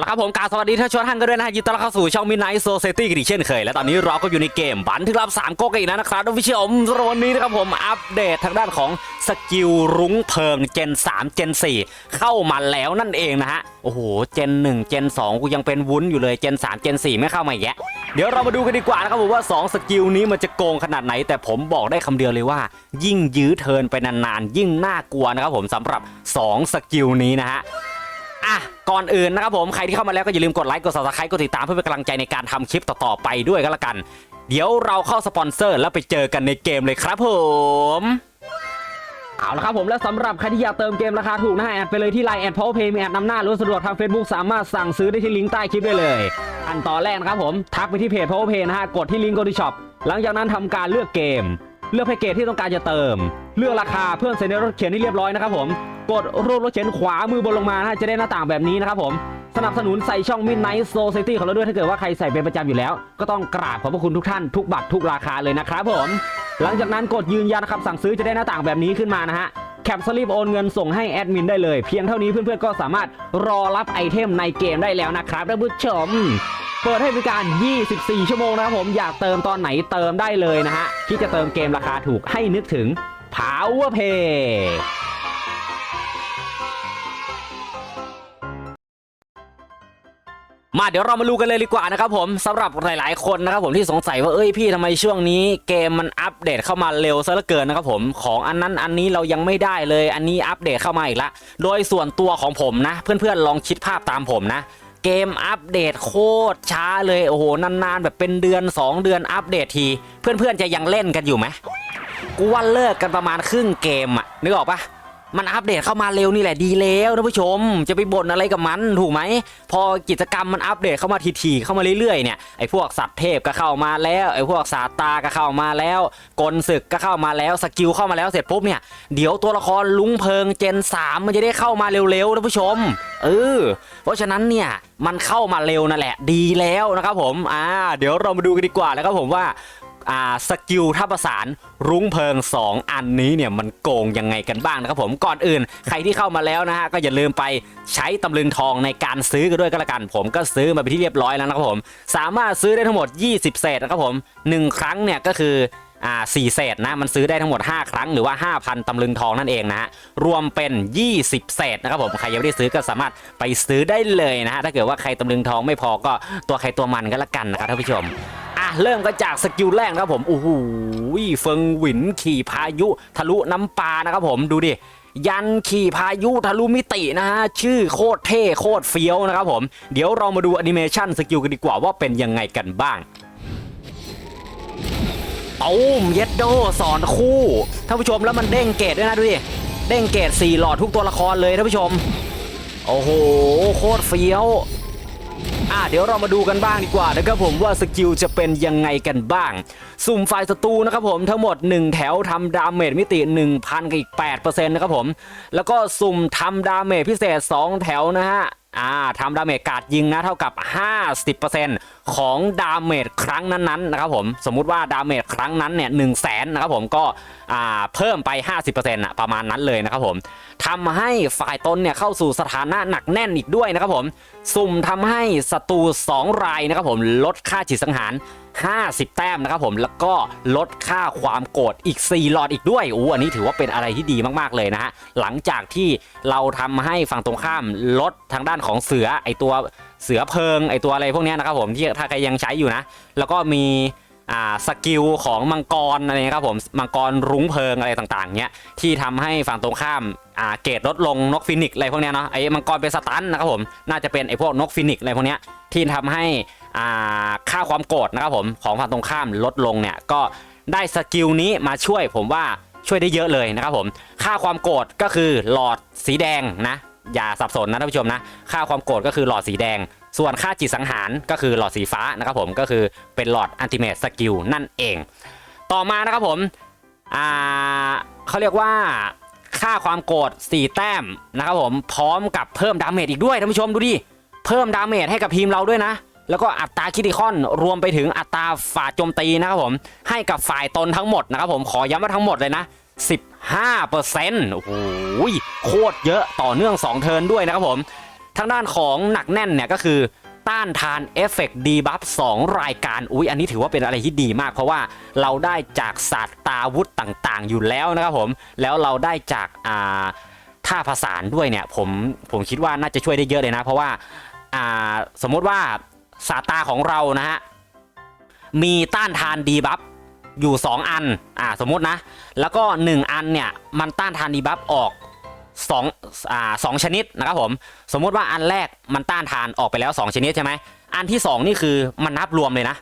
ละครับผมการสวัสดีท่านชวนท่านกันด้วยนะฮะยินดีต้อนรับเข้าสู่ช่องมินไนท์โซเซตี้กันอีกเช่นเคย และตอนนี้เราก็อยู่ในเกมบันทึกลับ3โกกันอีกแล้วนะครับท่านผู้ชมสำหรับวันนี้นะครับผมอัปเดตทางด้านของสกิลรุ้งเพิงเจน 3 เจน 4 เข้ามาแล้วนั่นเองนะฮะ โอ้โห เจน 1 เจน 2 กูยังเป็นวุ้นอยู่เลยเจน 3 เจน 4 ไม่เข้ามาแยะเดี๋ยวเรามาดูกันดีกว่านะครับผมว่า 2 สกิลนี้มันจะโกงขนาดไหน แต่ผมบอกได้คำเดียวเลยว่า ยิ่งยื้อเทินไปนานๆ ยิ่งน่ากลัวนะครับผมสำหรับ 2 สกิลนี้นะฮะ อะก่อนอื่นนะครับผมใครที่เข้ามาแล้วก็อย่าลืมกดไลค์กด subscribe กดติดตามเพื่อเป็นกำลังใจในการทำคลิปต่อๆไปด้วยก็แล้วกัน เดี๋ยวเราเข้าสปอนเซอร์แล้วไปเจอกันในเกมเลยครับผมเอาละครับผมและสำหรับใครที่อยากเติมเกมราคาถูกนะฮะแอดไปเลยที่ไลน์แอดเพาเพย์มีแอดนำหน้าหรือว่าสะดวกทาง Facebook สามารถสั่งซื้อได้ที่ลิงก์ใต้คลิปได้เลยอันต่อแรกนะครับผมทักไปที่เพจเพาเพย์นะฮะกดที่ลิงก์โกดิช็อปหลังจากนั้นทำการเลือกเกม เลือกแพ็กเกจที่ต้องการจะเติม เลือกราคาเพื่อนเซ็นในรถเขียนที่เรียบร้อยนะครับผม กดรูปรถเขียนขวามือบนลงมานะจะได้หน้าต่างแบบนี้นะครับผมสนับสนุนใส่ช่อง Midnight Society ของเราด้วยถ้าเกิดว่าใครใส่เป็นประจำอยู่แล้ว ก็ต้องกราบขอบพระคุณทุกท่านทุกบัตรทุกราคาเลยนะครับผม หลังจากนั้นกดยืนยันคำสั่งซื้อจะได้หน้าต่างแบบนี้ขึ้นมานะฮะแคปสลิปโอนเงินส่งให้แอดมินได้เลย เพียงเท่านี้เพื่อนๆก็สามารถรอรับไอเทมในเกมได้แล้วนะครับท่านผู้ชม เปิดให้บริการ 24 ชั่วโมงนะครับผมอยากเติมตอนไหนเติมได้เลยนะฮะที่จะเติมเกมราคาถูกให้นึกถึง Power Pay มาเดี๋ยวเรามาดูกันเลยดีกว่านะครับผมสำหรับหลาย ๆ คนนะครับผมที่สงสัยว่าเอ้ยพี่ทำไมช่วงนี้เกมมันอัปเดตเข้ามาเร็วซะเหลือเกินนะครับผมของอันนั้นอันนี้เรายังไม่ได้เลย อันนี้อัปเดตเข้ามาอีกละโดยส่วนตัวของผมนะ เพื่อน ๆ ลองคิดภาพตามผมนะ เกมอัปเดตโคตรช้าเลยโอ้โหนานๆแบบเป็นเดือน 2 เดือนอัปเดตที เพื่อนๆจะยังเล่นกันอยู่ไหมกูว่าเลิกกันประมาณครึ่งเกมอะนึกออกปะ มันอัปเดตเข้ามาเร็วนี่แหละดีแล้วท่านผู้ชม จะไปบ่นอะไรกับมันถูกไหม พอกิจกรรมมันอัปเดตเข้ามาทีๆเข้ามาเรื่อยๆเนี่ยไอ้พวกสัตว์เทพก็เข้ามาแล้วไอ้พวกสาตาก็เข้ามาแล้วกลศึกก็เข้ามาแล้วสกิลเข้ามาแล้วเสร็จปุ๊บเนี่ยเดี๋ยวตัวละครลุงเพิงเจน 3 มันจะได้เข้ามาเร็วๆท่านผู้ชมเออเพราะฉะนั้นเนี่ยมันเข้ามาเร็วนั่นแหละดีแล้วนะครับผมอ่าเดี๋ยวเรามาดูกันดีกว่านะครับผมว่า สกิลท่าประสานรุ้งเพลิง 2 อันนี้เนี่ยมันโกงยังไงกันบ้างนะครับผมก่อนอื่นใครที่เข้ามาแล้วนะฮะก็อย่าลืมไปใช้ตำลึงทองในการซื้อกันด้วยก็แล้วกัน ผมก็ซื้อมาเป็นที่เรียบร้อยแล้วนะครับผม สามารถซื้อได้ทั้งหมด 20 เศษนะครับผม 1 ครั้งเนี่ยก็คืออ่า4เศษนะมันซื้อได้ทั้งหมด 5 ครั้งหรือว่า 5,000ตำลึงทองนั่นเองนะฮะรวมเป็น 20 เศษนะครับผมใครยังไม่ได้ซื้อก็สามารถไปซื้อได้เลยนะฮะถ้าเกิดว่าใครตำลึงทองไม่พอก็ตัวใครตัวมันก็แล้วกันนะครับท่านผู้ชม อะเริ่มกันจากสกิลแรกครับผมโอ้โหเฟิงหวินขี่พายุทะลุน้ำปลานะครับผมดูดิยันขี่พายุทะลุมิตินะฮะชื่อโคตรเท่โคตรเฟี้ยวนะครับผมเดี๋ยวเรามาดูแอนิเมชันสกิลกันดีกว่าว่าเป็นยังไงกันบ้างตูมเย็ดโดสอนคู่ท่านผู้ชมแล้วมันเด้งเกตด้วยนะดูดิเด้งเกตสี่หลอดทุกตัวละครเลยท่านผู้ชม โอ้โห โคตรเฟี้ยว อะเดี๋ยวเรามาดูกันบ้างดีกว่านะครับผมว่าสกิลจะเป็นยังไงกันบ้าง สุ่มฝ่ายศัตรูนะครับผมทั้งหมด 1 แถวทำดาเมจมิติ 1,000กับอีก8%นะครับผมแล้วก็สุ่มทำดาเมจพิเศษ 2 แถวนะฮะ อ่าทำดาเมจการ์ดยิงนะเท่ากับ 50%ของดาเมจครั้งนั้นๆนะครับผมสมมุติว่าดาเมจครั้งนั้นเนี่ยหนึ่งแสนนะครับผมก็อ่าเพิ่มไป 50%อะประมาณนั้นเลยนะครับผมทำให้ฝ่ายตนเนี่ยเข้าสู่สถานะหนักแน่นอีกด้วยนะครับผม สุ่มทำให้ศัตรู2รายนะครับผมลดค่าจิตสังหาร 50 แต้มนะครับผมแล้วก็ลดค่าความโกรธอีก 4 หลอดอีกด้วยอู้อันนี้ถือว่าเป็นอะไรที่ดีมากๆเลยนะฮะหลังจากที่เราทำให้ฝั่งตรงข้ามลดทางด้านของเสือไอตัวเสือเพิงไอตัวอะไรพวกเนี้ยนะครับผมที่ถ้าใครยังใช้อยู่นะ แล้วก็มีสกิลของมังกรอะไรเงี้ยครับผมมังกรรุ้งเพลิงอะไรต่างๆเนี้ยที่ทำให้ฝั่งตรงข้ามาเกรดลดลงนกฟินิกอะไรพวกเนี้ยเนาะไอ้มังกรเป็นสตันนะครับผมน่าจะเป็นไอ้พวกนกฟินิกอะไรพวกเนี้ยที่ทำให้ ค่าความโกรธนะครับผมของฝั่งตรงข้ามลดลงเนี่ยก็ได้สกิลนี้มาช่วยผมว่าช่วยได้เยอะเลยนะครับผม ค่าความโกรธก็คือหลอดสีแดงนะ อย่าสับสนนะท่านผู้ชมนะ ค่าความโกรธก็คือหลอดสีแดง ส่วนค่าจิตสังหารก็คือหลอดสีฟ้านะครับผมก็คือเป็นหลอดอันติเมทสกิลนั่นเอง ต่อมานะครับผมอ่าเขาเรียกว่าค่าความโกรธ4แต้มนะครับผมพร้อมกับเพิ่มดาเมจอีกด้วยท่านผู้ชมดูดิเพิ่มดาเมจให้กับทีมเราด้วยนะ แล้วก็อัตราคิติคอนรวมไปถึงอัตราฝ่าโจมตีนะครับผมให้กับฝ่ายตนทั้งหมดนะครับผมขอย้ำว่าทั้งหมดเลยนะ 15%โอ้โหโคตรเยอะต่อเนื่อง 2 เทิร์นด้วยนะครับผมทางด้านของหนักแน่นเนี่ยก็คือต้านทานเอฟเฟกต์ดีบัฟ2รายการอุ้ยอันนี้ถือว่าเป็นอะไรที่ดีมาก เพราะว่าเราได้จากศาสตราวุธต่างๆ อยู่แล้วนะครับผมแล้วเราได้จากอ่าท่าผสานด้วยเนี่ยผมผมคิดว่าน่าจะช่วยได้เยอะเลยนะ เพราะว่าอ่าสมมติว่า ศาตาของเรานะฮะมีต้านทานดีบัฟอยู่ 2 อันอ่าสมมตินะ แล้วก็ 1 อันเนี่ยมันต้านทานดีบัฟออก2อ่าสองชนิดนะครับผม สมมุติว่าอันแรกมันต้านทานออกไปแล้ว 2 ชนิดใช่ไหมอันที่ 2 นี่คือมันนับรวมเลยนะ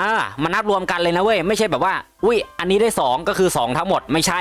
อ่ามันนับรวมกันเลยนะเว้ยไม่ใช่แบบว่า อุ้ยอันนี้ได้ 2 ก็คือ 2 ทั้งหมดไม่ใช่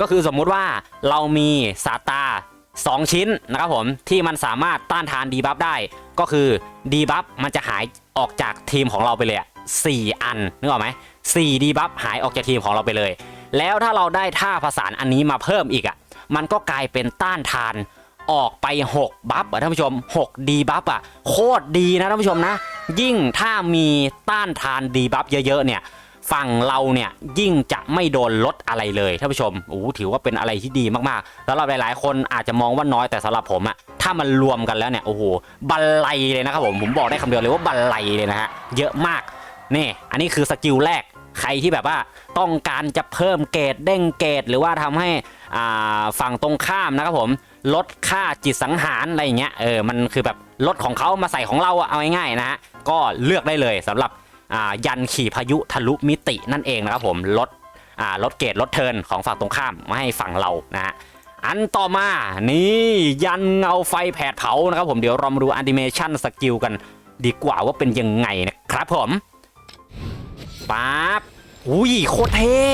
ก็คือสมมุติว่าเรามีสาตา 2 ชิ้นนะครับผมที่มันสามารถต้านทานดีบัฟได้ ก็คือดีบัฟมันจะหายออกจากทีมของเราไปเลยอะสี่อันนึกออกไหมสี่ดีบัฟหายออกจากทีมของเราไปเลย แล้วถ้าเราได้ท่าผสานอันนี้มาเพิ่มอีกอะมันก็กลายเป็นต้านทานออกไป 6 บัฟอะท่านผู้ชม6ดีบัฟอะโคตรดีนะท่านผู้ชมนะ ยิ่งถ้ามีต้านทานดีบัฟเยอะๆเนี่ย ฝั่งเราเนี่ยยิ่งจะไม่โดนลดอะไรเลยท่านผู้ชมโอ้ถือว่าเป็นอะไรที่ดีมากๆสำหรับหลายๆ คนอาจจะมองว่าน้อยแต่สำหรับผมอะถ้ามันรวมกันแล้วเนี่ยโอ้โหบันไลเลยนะครับผมผมบอกได้คำเดียวเลยว่าบันไลเลยนะฮะเยอะมากนี่อันนี้คือสกิลแรกใครที่แบบว่าต้องการจะเพิ่มเกรดเด้งเกรดหรือว่าทำให้อ่าฝั่งตรงข้ามนะครับผมลดค่าจิตสังหารอะไรอย่างเงี้ยเออมันคือแบบลดของเขามาใส่ของเราอะเอาง่ายๆนะฮะก็เลือกได้เลยสำหรับ ยันขี่พายุทะลุมิตินั่นเองนะครับผมลดลดเกรดลดเทินของฝั่งตรงข้ามมาให้ฝั่งเรานะฮะอันต่อมานี่ยันเงาไฟแผดเผานะครับผมเดี๋ยวเรามาดูแอนิเมชันสกิลกันดีกว่าว่าเป็นยังไงนะครับผมปั๊บอุ้ยโคตรเท่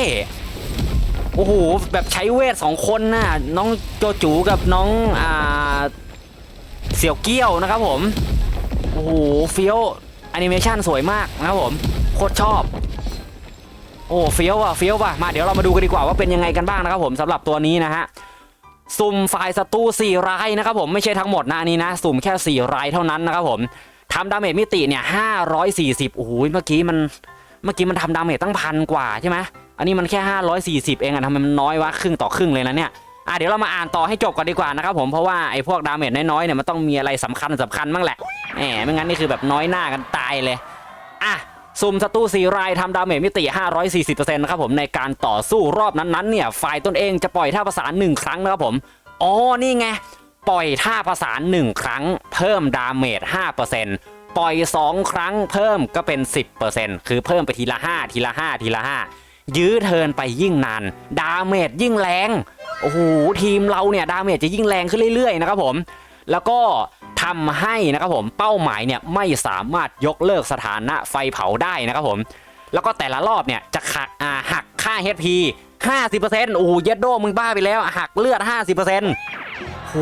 โอ้โหแบบใช้เวทสองคนน่ะน้องโจจูกับน้องอ่าเสี่ยวเกี้ยวนะครับผม โอ้โหเฟี้ยว อนิเมชันสวยมากนะครับผมโคตรชอบ โอ้เฟี้ยวอะเฟี้ยวว่ะมาเดี๋ยวเรามาดูกันดีกว่าว่าเป็นยังไงกันบ้างนะครับผมสำหรับตัวนี้นะฮะสุ่มฝ่ายศัตรู4รายนะครับผมไม่ใช่ทั้งหมดนะนนี้นะ สุ่มแค่ 4 รายเท่านั้นนะครับผมทำดาเมจมิติเนี่ย540โอ้โหเมื่อกี้มันเมื่อกี้มันทำดาเมจตั้งพันกว่าใช่ไหมอันนี้มันแค่ 540 เองอะทำไมมันน้อยวะครึ่งต่อครึ่งเลยนะเนี่ย อะเดี๋ยวเรามาอ่านต่อให้จบกันดีกว่านะครับผมเพราะว่าไอ้พวกดาเมจน้อยๆเนี่ยมันต้องมีอะไรสำคัญสำคัญบ้างแหละแหมไม่งั้นนี่คือแบบน้อยหน้ากันตายเลยอะซุ่มศัตรูสี่รายทำดาเมจมิติ 540%นะครับผมในการต่อสู้รอบนั้นๆเนี่ยฝ่ายตนเองจะปล่อยท่าประสานหนึ่งครั้งนะครับผมอ๋อนี่ไงปล่อยท่าประสานหนึ่งครั้ง เพิ่มดาเมจ5%ปล่อย 2 ครั้งเพิ่มก็เป็น 10%คือเพิ่มไปทีละ 5 ทีละ 5 ทีละ 5 ยื้อเทินไปยิ่งนาน ดาเมจยิ่งแรง โอ้โหทีมเราเนี่ยดาเมจจะยิ่งแรงขึ้นเรื่อยๆนะครับผมแล้วก็ทำให้นะครับผมเป้าหมายเนี่ยไม่สามารถยกเลิกสถานะไฟเผาได้นะครับผม แล้วก็แต่ละรอบเนี่ยจะหักอ่าหักค่า HP 50%โอ้โหเยดโดมึงบ้าไปแล้ว หักเลือด 50%โห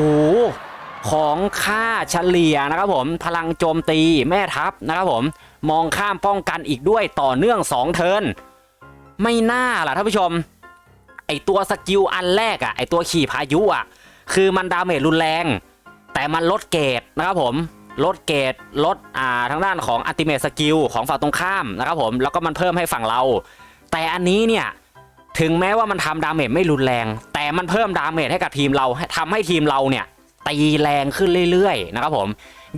ของค่าเฉลี่ยนะครับผม พลังโจมตีแม่ทัพนะครับผม มองข้ามป้องกันอีกด้วยต่อเนื่อง 2 เทิร์นไม่น่าล่ะท่านผู้ชม ไอตัวสกิลอันแรกอะไอตัวขี่พายุอะคือมันดาเมจรุนแรง แต่มันลดเกรดนะครับผมลดเกรดลดอ่าทางด้านของอัติเมทสกิลของฝั่งตรงข้ามนะครับผมแล้วก็มันเพิ่มให้ฝั่งเรา แต่อันนี้เนี่ยถึงแม้ว่ามันทำดาเมจไม่รุนแรง แต่มันเพิ่มดาเมจให้กับทีมเราให้ทำให้ทีมเราเนี่ยตีแรงขึ้นเรื่อยๆนะครับผม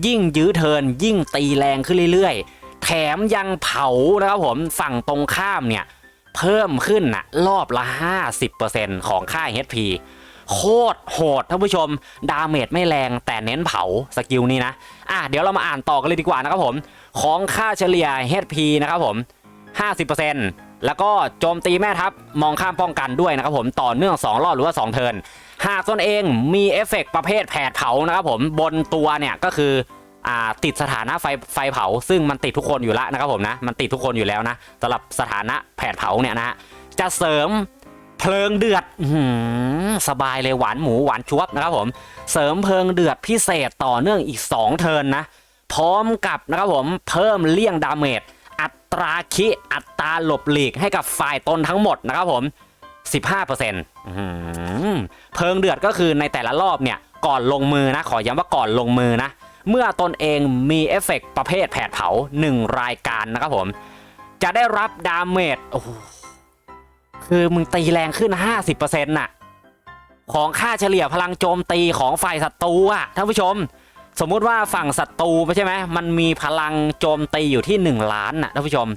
ยิ่งยื้อเทินยิ่งตีแรงขึ้นเรื่อยๆ แถมยังเผานะครับผมฝั่งตรงข้ามเนี่ย เพิ่มขึ้นนะรอบละ 50%ของค่า HP โคตรโหดท่านผู้ชม ดาเมจไม่แรงแต่เน้นเผาสกิลนี้นะ อะเดี๋ยวเรามาอ่านต่อกันเลยดีกว่านะครับผม ของค่าเฉลี่ย HP นะครับผม 50%แล้วก็โจมตีแม่ทัพมองข้ามป้องกันด้วยนะครับผมต่อเนื่อง 2 รอบหรือว่า 2 เทิร์นหากตนเองมีเอฟเฟกต์ประเภทแผดเผานะครับผมบนตัวเนี่ยก็คือ ติดสถานะไฟไฟเผา ซึ่งมันติดทุกคนอยู่แล้วนะครับผมนะ มันติดทุกคนอยู่แล้วนะสำหรับสถานะแผดเผาเนี่ยนะฮะจะเสริมเพลิงเดือดอสบายเลยหวานหมูหวานชวบนะครับผม เสริมเพลิงเดือดพิเศษต่อเนื่องอีก 2 เทิร์นนะ พร้อมกับนะครับผมเพิ่มเลี่ยงดาเมจอัตราคิอัตราหลบหลีกให้กับฝ่ายตนทั้งหมดนะครับผม 15%อื้อหือเพลิงเดือดก็คือในแต่ละรอบเนี่ยก่อนลงมือนะ ขอย้ำว่าก่อนลงมือนะ เมื่อตนเองมีเอฟเฟกต์ประเภทแผดเผา 1 รายการนะครับผม จะได้รับดาเมจคือมึงตีแรงขึ้น 50%น่ะ ของค่าเฉลี่ยพลังโจมตีของฝ่ายศัตรูอะท่านผู้ชม สมมุติว่าฝั่งศัตรูใช่ไหมมันมีพลังโจมตีอยู่ที่ 1 ล้านน่ะท่านผู้ชม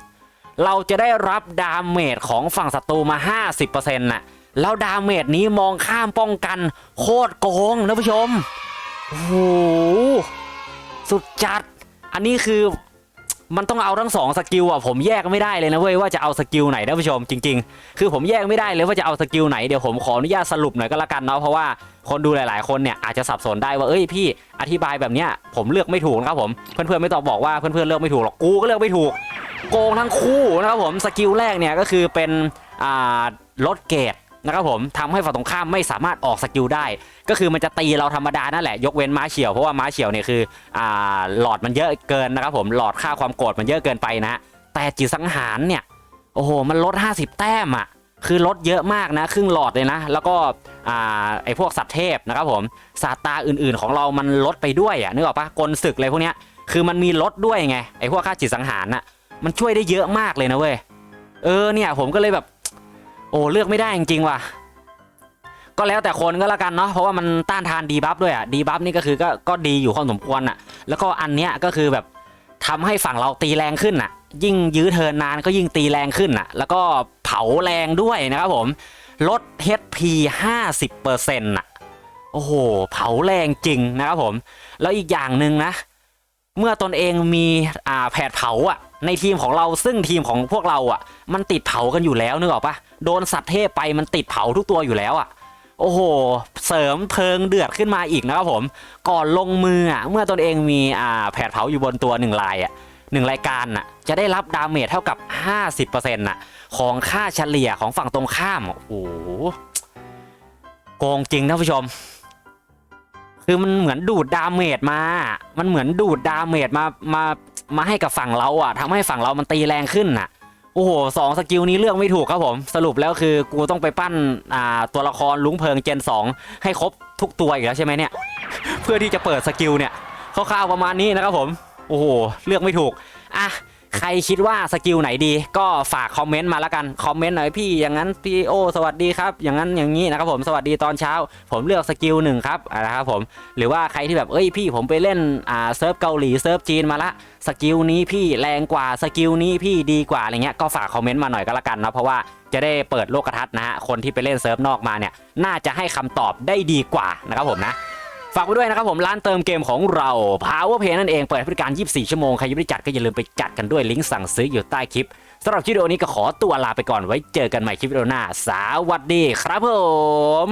เราจะได้รับดาเมจของฝั่งศัตรูมา 50%น่ะแล้วดาเมจนี้มองข้ามป้องกัน โคตรโกงท่านผู้ชมโอ้โห สุดจัด อันนี้คือมันต้องเอาทั้งสองสกิลอะผมแยกไม่ได้เลยนะเว้ยว่าจะเอาสกิลไหนท่านผู้ชมจริง ๆ คือผมแยกไม่ได้เลยว่าจะเอาสกิลไหนเดี๋ยวผมขออนุญาตสรุปหน่อยก็แล้วกันเนาะเพราะว่าคนดูหลาย ๆ คนเนี่ยอาจจะสับสนได้ว่าเอ้ยพี่อธิบายแบบเนี้ยผมเลือกไม่ถูกนะครับผมเพื่อนๆไม่ต้องบอกว่าเพื่อนๆเลือกไม่ถูกหรอกกูก็เลือกไม่ถูก โกงทั้งคู่นะครับผมสกิลแรกเนี่ยก็คือเป็นอ่าลดเกรด นะครับผมทำให้ฝั่งตรงข้ามไม่สามารถออกสกิลได้ ก็คือมันจะตีเราธรรมดานั่นแหละยกเว้นม้าเฉียวเพราะว่าม้าเฉียวเนี่ยคืออ่าหลอดมันเยอะเกินนะครับผมหลอดค่าความโกรธมันเยอะเกินไปนะแต่จิตสังหารเนี่ยโอ้โหมันลด 50 แต้มอะคือลดเยอะมากนะครึ่งหลอดเลยนะ แล้วก็อ่าไอพวกสัตว์เทพนะครับผมศาสตราอื่นๆของเรามันลดไปด้วยอะนึกออกปะกลศึกอะไรพวกเนี้ยคือมันมีลดด้วยไงไอพวกค่าจิตสังหารน่ะมันช่วยได้เยอะมากเลยนะเว้ยเออเนี่ยผมก็เลยแบบ โอ้เลือกไม่ได้จริงๆว่ะ ก็แล้วแต่คนก็แล้วกันเนาะเพราะว่ามันต้านทานดีบัฟด้วยอะดีบัฟนี่ก็คือก็ก็ดีอยู่พอสมควรอะแล้วก็อันเนี้ยก็คือแบบทำให้ฝั่งเราตีแรงขึ้นอะยิ่งยื้อเทิร์นนานก็ยิ่งตีแรงขึ้นอะแล้วก็เผาแรงด้วยนะครับผมลด HP 50%อะโอ้โห เผาแรงจริงนะครับผม แล้วอีกอย่างหนึ่งนะ เมื่อตนเองมีอ่าแผดเผาอะในทีมของเราซึ่งทีมของพวกเราอะ มันติดเผากันอยู่แล้วนึกออกปะโดนสัตว์เทพไปมันติดเผาทุกตัวอยู่แล้วอะโอ้โห เสริมเพลิงเดือดขึ้นมาอีกนะครับผม ก่อนลงมืออะเมื่อตนเองมีอ่าแผดเผาอยู่บนตัวหนึ่งลายอะหนึ่งรายการน่ะจะได้รับดาเมจเท่ากับ 50%น่ะของค่าเฉลี่ยของฝั่งตรงข้าม โอ้โหโกงจริงท่านผู้ชม คือมันเหมือนดูดดาเมจมา มันเหมือนดูดดาเมจมา มา มาให้กับฝั่งเราอะทำให้ฝั่งเรามันตีแรงขึ้นน่ะ โอ้โหสองสกิลนี้เลือกไม่ถูกครับผม สรุปแล้วคือกูต้องไปปั้น อ่า ตัวละครลุงเพิงเจน 2 ให้ครบทุกตัวอีกแล้วใช่ไหมเนี่ย เพื่อที่จะเปิดสกิลเนี่ย คร่าวๆประมาณนี้นะครับผม โอ้โห เลือกไม่ถูก อะ ใครคิดว่าสกิลไหนดี ก็ฝากคอมเมนต์มาแล้วกัน คอมเมนต์หน่อยพี่อย่างนั้นพี่โอสวัสดีครับ อย่างนั้นอย่างนี้นะครับผมสวัสดีตอนเช้า ผมเลือกสกิลหนึ่งครับนะครับผมหรือว่าใครที่แบบเอ้ยพี่ผมไปเล่นอ่าเซิร์ฟเกาหลีเซิร์ฟจีนมาละสกิลนี้พี่แรงกว่าสกิลนี้พี่ดีกว่าอะไรเงี้ยก็ฝากคอมเมนต์มาหน่อยก็แล้วกันนะเพราะว่าจะได้เปิดโลกทัศน์นะฮะคนที่ไปเล่นเซิร์ฟนอกมาเนี่ยน่าจะให้คำตอบได้ดีกว่านะครับผมนะ ฝากไว้ด้วยนะครับผมร้านเติมเกมของเรา Power Play นั่นเองเปิดให้บริการ 24 ชั่วโมง ใครยังไม่ได้จัดก็อย่าลืมไปจัดกันด้วยลิงก์สั่งซื้ออยู่ใต้คลิปสำหรับคลิปวิดีโอนี้ก็ขอตัวลาไปก่อนไว้เจอกันใหม่คลิปวิดีโอหน้า สวัสดีครับผม